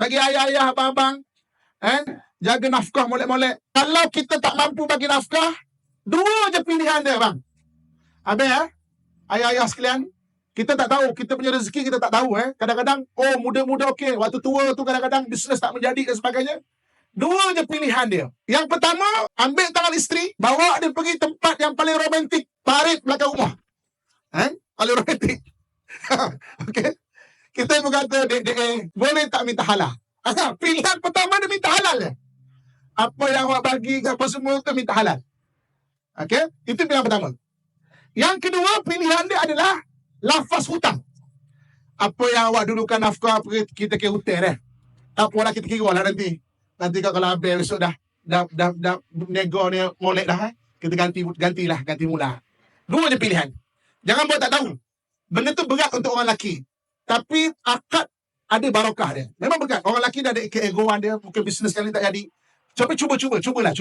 bagi ayah-ayah, abang-abang. Eh? Jaga nafkah molek-molek. Kalau kita tak mampu bagi nafkah, dua je pilihan dia, bang. Habis, eh? Ayah-ayah sekalian, kita tak tahu. Kita punya rezeki kita tak tahu, eh. Kadang-kadang, oh, muda-muda okey. Waktu tua tu kadang-kadang bisnes tak menjadi dan sebagainya. Dua je pilihan dia. Yang pertama, ambil tangan isteri, bawa dia pergi tempat yang paling romantik. Parit belakang rumah. Eh? Paling romantik. Okey. Kita pun kata, dek, dek, eh, boleh tak minta halal? Pilihan pertama dia minta halal. Apa yang awak bagi, apa semua tu minta halal. Okey? Itu pilihan pertama. Yang kedua, pilihan dia adalah lafaz hutang. Apa yang awak dulukan nafkah, apa kita kira hutang eh. Tak apalah kita kira lah nanti. Nanti kalau habis besok dah, dah, dah, dah, nego ni molek dah. Eh. Kita ganti, gantilah, ganti mula. Dua je pilihan. Jangan buat tak tahu. Benda tu berat untuk orang lelaki. Tapi akad ada barokah dia. Memang berat. Orang lelaki dah ada keegoan dia. Mungkin bisnes kali tak jadi. Cuba, cuba, cuba. Cubalah. Cuba.